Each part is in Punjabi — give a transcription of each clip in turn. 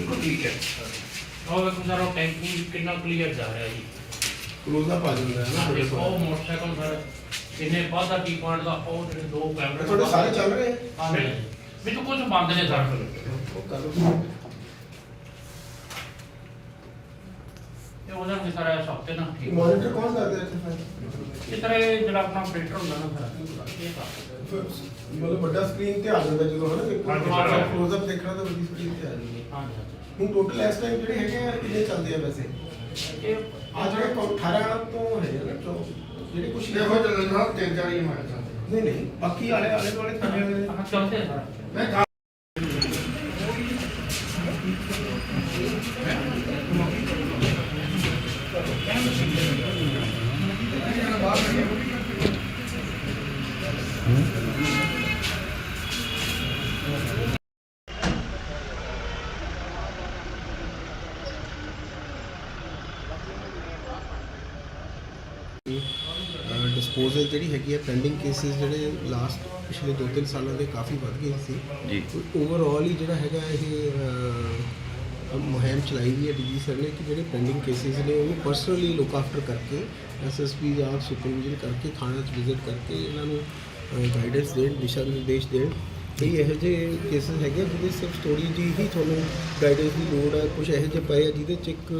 ਬਿਲਕੁਲ ਠੀਕ ਹੈ। ਉਹ ਵੇਖੋ ਸਰ ਉਹ ਟੈਂਪੂ ਕਿੰਨਾ ਕਲੀਅਰ ਜਾ ਰਿਹਾ ਜੀ। ਕਲੋਜ਼ ਅਪ ਆ ਜਾਂਦਾ ਹੈ ਨਾ ਦੇਖੋ ਉਹ ਕੋਲ। ਮੋਟਰਸਾਈਕਲ ਸਰ ਇੰਨੇ ਵਾਧਾ ਟੀ ਪੁਆਇੰਟ ਦਾ ਉਹ ਜਿਹੜੇ ਦੋ ਕੈਮਰੇ ਤੁਹਾਡੇ ਸਾਰੇ ਚੱਲ ਰਹੇ? ਹਾਂ ਵਿੱਚ ਕੁਝ ਬੰਦ ਨੇ ਸਰ। ਉਹ ਕਰ ਲਓ। ਸਾਰਾ ਹਫ਼ਤੇ ਨਾ ਠੀਕ ਮੋਨੀਟਰ ਕੌਣ ਕਰਦਾ ਹੈ ਇੱਥੇ ਇਸ ਤਰ੍ਹਾਂ ਇਹ ਜਿਹੜਾ ਆਪਣਾ ਆਪਰੇਟਰ ਹੁੰਦਾ ਨਾ ਸਰ ਇਹ ਕਰ ਫਿਰ ਮਤਲਬ ਵੱਡਾ ਸਕਰੀਨ ਤੇ ਆ ਜਾਂਦਾ ਜਦੋਂ ਹਨਾ ਦੇਖੋ ਹਾਂਜੀ, ਸਰ। ਕਲੋਜ਼ ਅਪ ਦੇਖਣਾ ਤਾਂ ਵੱਡੀ ਸਕਰੀਨ ਤੇ ਆ ਜਾਂਦੀ ਹੈ। ਹਾਂ ਜੀ ਹੁਣ ਟੋਟਲ ਇਸ ਟਾਈਮ ਜਿਹੜੇ ਹੈਗੇ ਆ ਕਿੰਨੇ ਚੱਲਦੇ ਆ ਵੈਸੇ? ਇਹ ਆ ਜਿਹੜੇ ਕੋ- 18 ਤੋਂ ਹੈ ਨਾ ਚੋ ਜਿਹੜੇ ਕੁਛ ਦੇਖੋ ਚੱਲਣ ਦਾ ਤਿੰਨ ਚਾਰ ਹੀ ਮਾਰ ਜਾਂਦੇ ਨਹੀਂ ਨਹੀਂ ਬਾਕੀ ਆਲੇ ਆਲੇ ਦੁਆਲੇ ਥੱਲੇ ਵਾਲੇ ਹਾਂ ਚੱਲਦੇ ਆ ਸਰ। ਮੈਂ ਕਾ ਡਿਸਪੋਜ਼ਲ ਜਿਹੜੀ ਹੈਗੀ ਹੈ ਪੈਂਡਿੰਗ ਕੇਸਿਸ ਜਿਹੜੇ ਲਾਸਟ ਪਿਛਲੇ 2-3 ਸਾਲਾਂ ਦੇ ਕਾਫੀ ਵੱਧ ਗਏ ਸੀ। ਜੀ। ਓਵਰਆਲ ਹੀ ਜਿਹੜਾ ਹੈਗਾ ਇਹ ਮੁਹਿੰਮ ਚਲਾਈ ਵੀ ਹੈ ਡੀਜੀ ਸਰ ਨੇ ਕਿ ਜਿਹੜੇ ਪੈਂਡਿੰਗ ਕੇਸਿਸ ਨੇ ਉਹਨੂੰ ਪਰਸਨਲੀ ਲੁੱਕ ਆਫਟਰ ਕਰਕੇ ਐਸਐਸਪੀ ਜਾਂ ਸੁਪਰਵਿਜ਼ਨ ਕਰਕੇ, ਥਾਣਾ 'ਚ ਵਿਜ਼ਿਟ ਕਰਕੇ ਇਹਨਾਂ ਨੂੰ ਗਾਈਡੈਂਸ ਦੇਣ, ਦਿਸ਼ਾ ਨਿਰਦੇਸ਼ ਦੇਣ। ਕਈ ਇਹੋ ਜਿਹੇ ਕੇਸਿਸ ਹੈਗੇ ਜਿਹਦੇ ਸਿਰਫ ਥੋੜੀ ਜੀ ਹੀ ਤੁਹਾਨੂੰ ਗਾਈਡੈਂਸ ਦੀ ਲੋੜ ਹੈ। ਕੁਝ ਇਹੋ ਜਿਹੇ ਪਏ ਆ ਜਿਹਦੇ 'ਚ ਇੱਕ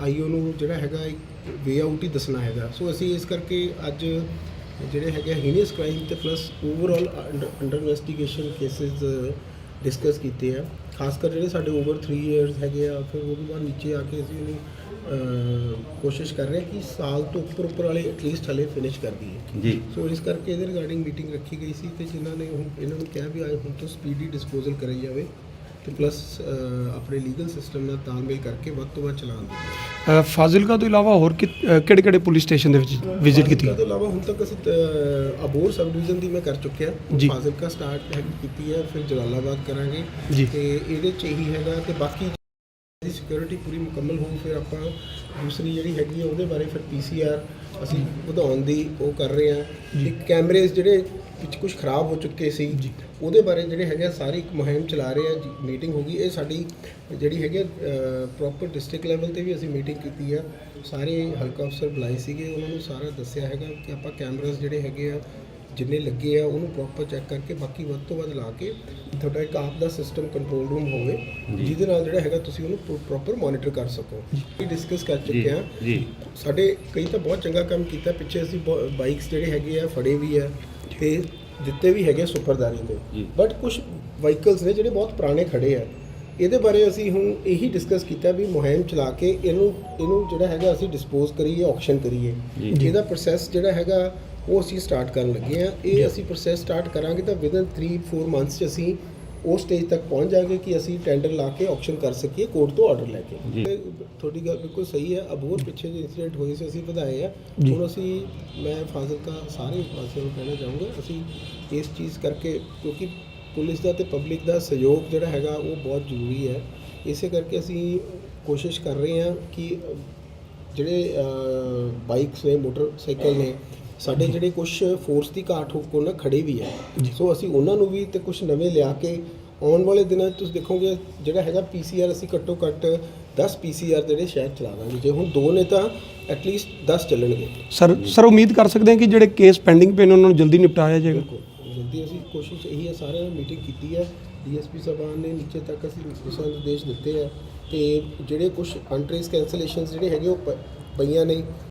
ਆਈਓ ਨੂੰ ਜਿਹੜਾ ਹੈਗਾ ਇੱਕ ਵੇ ਆਊਟ ਹੀ ਦੱਸਣਾ ਹੈਗਾ। ਸੋ ਅਸੀਂ ਇਸ ਕਰਕੇ ਅੱਜ ਜਿਹੜੇ ਹੈਗੇ ਹੀਨੀਅਸ ਕ੍ਰਾਈਮ ਤੇ plus overall under investigation cases discuss ਕੀਤੇ ਆ। ਖਾਸ ਕਰ ਜਿਹੜੇ ਸਾਡੇ ਓਵਰ 3 ਇਅਰਸ ਹੈਗੇ ਆ ਫਿਰ ਉਹ ਤੋਂ ਬਾਅਦ ਨੀਚੇ ਆ ਕੇ ਅਸੀਂ ਉਹਨੂੰ ਕੋਸ਼ਿਸ਼ ਕਰ ਰਹੇ ਕਿ ਸਾਲ ਤੋਂ ਉੱਪਰ ਉੱਪਰ ਵਾਲੇ ਐਟਲੀਸਟ ਹਲੇ ਫਿਨਿਸ਼ ਕਰ ਦਈਏ। ਜੀ। ਸੋ ਇਸ ਕਰਕੇ ਇਹਦੇ ਰਿਗਾਰਡਿੰਗ ਮੀਟਿੰਗ ਰੱਖੀ ਗਈ ਸੀ ਤੇ ਜਿਨ੍ਹਾਂ ਨੇ ਹੁਣ ਇਹਨਾਂ ਨੂੰ ਕਿਹਾ ਵੀ ਅੱਜ ਹੁਣ ਤੋਂ ਸਪੀਡੀ ਡਿਸਪੋਜ਼ਲ ਕਰਾਈ ਜਾਵੇ। ਤੇ ਪਲੱਸ ਆਪਣੇ ਲੀਗਲ ਸਿਸਟਮ ਨਾਲ ਤਾਲਮੇਲ ਕਰਕੇ ਵੱਧ ਤੋਂ ਵੱਧ ਚਲਾਉਣ ਦੀ ਫਾਜ਼ਿਲਕਾ ਤੋਂ ਇਲਾਵਾ ਹੋਰ ਕਿਹੜੇ ਕਿਹੜੇ ਪੁਲਿਸ ਸਟੇਸ਼ਨ ਦੇ ਵਿੱਚ ਵਿਜ਼ਿਟ ਕੀਤੀ ਫਾਜ਼ਿਲਕਾ ਤੋਂ ਇਲਾਵਾ ਹੁਣ ਤੱਕ ਅਸੀਂ ਅਹ, ਅਬੋਹਰ ਸਬ ਡਿਵੀਜ਼ਨ ਦੀ ਮੈਂ ਕਰ ਚੁੱਕਿਆ। ਫਾਜ਼ਿਲਕਾ ਸਟਾਰਟ ਹੈ ਕੀਤੀ ਹੈ ਫਿਰ ਜਲਾਲਾਬਾਦ ਕਰਾਂਗੇ। ਤੇ ਇਹਦੇ ਚ ਇਹੀ ਹੈਗਾ ਤੇ ਬਾਕੀ ਦੀ ਸਿਕਿਉਰਿਟੀ ਪੂਰੀ ਮੁਕੰਮਲ ਹੋਊ ਫਿਰ ਆਪਾਂ ਦੂਸਰੀ ਜਿਹੜੀ ਹੈਗੀ ਆ ਉਹਦੇ ਬਾਰੇ ਫਿਰ ਪੀਸੀਆਰ ਅਸੀਂ ਵਧਾਉਣ ਦੀ ਉਹ ਕਰ ਰਹੇ ਹਾਂ। ਤੇ ਕੈਮਰੇਜ਼ ਜਿਹੜੇ ਵਿੱਚ ਕੁਝ ਖਰਾਬ ਹੋ ਚੁੱਕੇ ਸੀ ਉਹਦੇ ਬਾਰੇ ਜਿਹੜੇ ਹੈਗੇ ਆ ਸਾਰੀ ਇੱਕ ਮੁਹਿੰਮ ਚਲਾ ਰਹੇ ਆ ਮੀਟਿੰਗ ਹੋ ਗਈ। ਇਹ ਸਾਡੀ ਜਿਹੜੀ ਹੈਗੀ ਪ੍ਰੋਪਰ ਡਿਸਟ੍ਰਿਕਟ ਲੈਵਲ ਤੇ ਵੀ ਅਸੀਂ ਮੀਟਿੰਗ ਕੀਤੀ ਆ। ਸਾਰੇ ਹਲਕਾ ਅਫਸਰ ਬੁਲਾਏ ਸੀਗੇ ਉਹਨਾਂ ਨੂੰ ਸਾਰਾ ਦੱਸਿਆ ਹੈਗਾ ਕਿ ਆਪਾਂ ਕੈਮਰਾਸ ਜਿਹੜੇ ਹੈਗੇ ਆ ਜਿੰਨੇ ਲੱਗੇ ਆ ਉਹਨੂੰ ਪ੍ਰੋਪਰ ਚੈੱਕ ਕਰਕੇ ਬਾਕੀ ਵੱਧ ਤੋਂ ਵੱਧ ਲਾ ਕੇ ਤੁਹਾਡਾ ਇੱਕ ਆਪ ਦਾ ਸਿਸਟਮ ਕੰਟਰੋਲ ਰੂਮ ਹੋਵੇ ਜਿਹਦੇ ਨਾਲ ਜਿਹੜਾ ਹੈਗਾ ਤੁਸੀਂ ਉਹਨੂੰ ਪ੍ਰੋਪਰ ਮੋਨੀਟਰ ਕਰ ਸਕੋ। ਇਹ ਡਿਸਕਸ ਕਰ ਚੁੱਕੇ ਆ ਜੀ। ਸਾਡੇ ਕਈ ਤਾਂ ਬਹੁਤ ਚੰਗਾ ਕੰਮ ਕੀਤਾ ਪਿੱਛੇ ਅਸੀਂ ਬਾਈਕਸ ਜਿਹੜੇ ਹੈਗੇ ਆ ਫੜੇ ਵੀ ਆ ਤੇ ਦਿੱਤੇ ਵੀ ਹੈਗੇ ਸੁਪਰਦਾਰੀ। ਤੇ ਬਟ ਕੁਝ ਵਹੀਕਲਸ ਨੇ ਜਿਹੜੇ ਬਹੁਤ ਪੁਰਾਣੇ ਖੜੇ ਆ। ਇਹਦੇ ਬਾਰੇ ਅਸੀਂ ਹੁਣ ਇਹੀ ਡਿਸਕਸ ਕੀਤਾ ਵੀ ਮੁਹਿੰਮ ਚਲਾ ਕੇ ਇਹਨੂੰ ਇਹਨੂੰ ਜਿਹੜਾ ਹੈਗਾ ਅਸੀਂ ਡਿਸਪੋਜ਼ ਕਰੀਏ ਆਕਸ਼ਨ ਕਰੀਏ। ਇਹਦਾ ਪ੍ਰੋਸੈਸ ਜਿਹੜਾ ਹੈਗਾ ਉਹ ਅਸੀਂ ਸਟਾਰਟ ਕਰਨ ਲੱਗੇ ਆ ਇਹ ਅਸੀਂ ਪ੍ਰੋਸੈਸ ਸਟਾਰਟ ਕਰਾਂਗੇ ਤਾਂ ਵਿਦਨ 3-4 ਮੰਥਸ ਚ ਅਸੀਂ ਉਹ ਸਟੇਜ ਤੱਕ ਪਹੁੰਚ ਜਾਗੇ ਕਿ ਅਸੀਂ ਟੈਂਡਰ ਲਾ ਕੇ ਆਕਸ਼ਨ ਕਰ ਸਕੀਏ ਕੋਰਟ ਤੋਂ ਆਰਡਰ ਲੈ ਕੇ। ਤੁਹਾਡੀ ਗੱਲ ਬਿਲਕੁਲ ਸਹੀ ਹੈ। ਅਬੋਰ ਪਿੱਛੇ ਜੇ ਇਨਸੀਡੈਂਟ ਹੋਏ ਸੀ ਅਸੀਂ ਵਧਾਏ ਆ। ਹੁਣ ਅਸੀਂ ਮੈਂ ਫਾਜ਼ਿਲਕਾ ਸਾਰੇ ਵਾਸੀਆਂ ਨੂੰ ਕਹਿਣਾ ਚਾਹੂੰਗਾ ਅਸੀਂ ਇਸ ਚੀਜ਼ ਕਰਕੇ ਕਿਉਂਕਿ ਪੁਲਿਸ ਦਾ ਤੇ ਪਬਲਿਕ ਦਾ ਸਹਿਯੋਗ ਜਿਹੜਾ ਹੈਗਾ ਉਹ ਬਹੁਤ ਜ਼ਰੂਰੀ ਹੈ। ਇਸੇ ਕਰਕੇ ਅਸੀਂ ਕੋਸ਼ਿਸ਼ ਕਰ ਰਹੇ ਹਾਂ ਕਿ ਜਿਹੜੇ ਬਾਈਕਸ ਨੇ ਮੋਟਰਸਾਈਕਲ ਨੇ ਸਾਡੇ ਜਿਹੜੇ ਕੁਝ ਫੋਰਸ ਦੀ ਘਾਟ ਹੋ ਕੋਲ ਨਾ ਖੜੇ ਵੀ ਹੈ। ਸੋ ਅਸੀਂ ਉਹਨਾਂ ਨੂੰ ਵੀ ਤੇ ਕੁਝ ਨਵੇਂ ਲਿਆ ਕੇ ਆਉਣ ਵਾਲੇ ਦਿਨਾਂ 'ਚ ਤੁਸੀਂ ਦੇਖੋਗੇ ਜਿਹੜਾ ਹੈਗਾ ਪੀਸੀਆਰ ਅਸੀਂ ਘੱਟੋ ਘੱਟ 10 ਪੀਸੀਆਰ ਜਿਹੜੇ ਸ਼ਾਇਦ ਚਲਾਵਾਂਗੇ ਜੇ ਹੁਣ ਦੋ ਨੇ ਤਾਂ ਐਟਲੀਸਟ 10 ਚੱਲਣਗੇ। ਸਰ ਸਰ ਉਮੀਦ ਕਰ ਸਕਦੇ ਹਾਂ ਕਿ ਜਿਹੜੇ ਕੇਸ ਪੈਂਡਿੰਗ ਪਏ ਨੇ ਉਹਨਾਂ ਨੂੰ ਜਲਦੀ ਨਿਪਟਾਇਆ ਜਾਏਗਾ। ਜਲਦੀ ਅਸੀਂ ਕੋਸ਼ਿਸ਼ ਇਹੀ ਹੈ ਸਾਰਿਆਂ ਨਾਲ ਮੀਟਿੰਗ ਕੀਤੀ ਹੈ। ਡੀਐਸਪੀ ਸਾਹਿਬਾਨ ਨੇ ਨੀਚੇ ਤੱਕ ਅਸੀਂ ਦਿਸ਼ਾ ਨਿਰਦੇਸ਼ ਦਿੱਤੇ ਆ ਤੇ ਜਿਹੜੇ ਕੁਝ ਅਨਟ੍ਰੇਸ ਕੈਂਸਲੇਸ਼ਨਸ ਜਿਹੜੇ ਹੈਗੇ ਉਹ ਪਈਆਂ ਨੇ।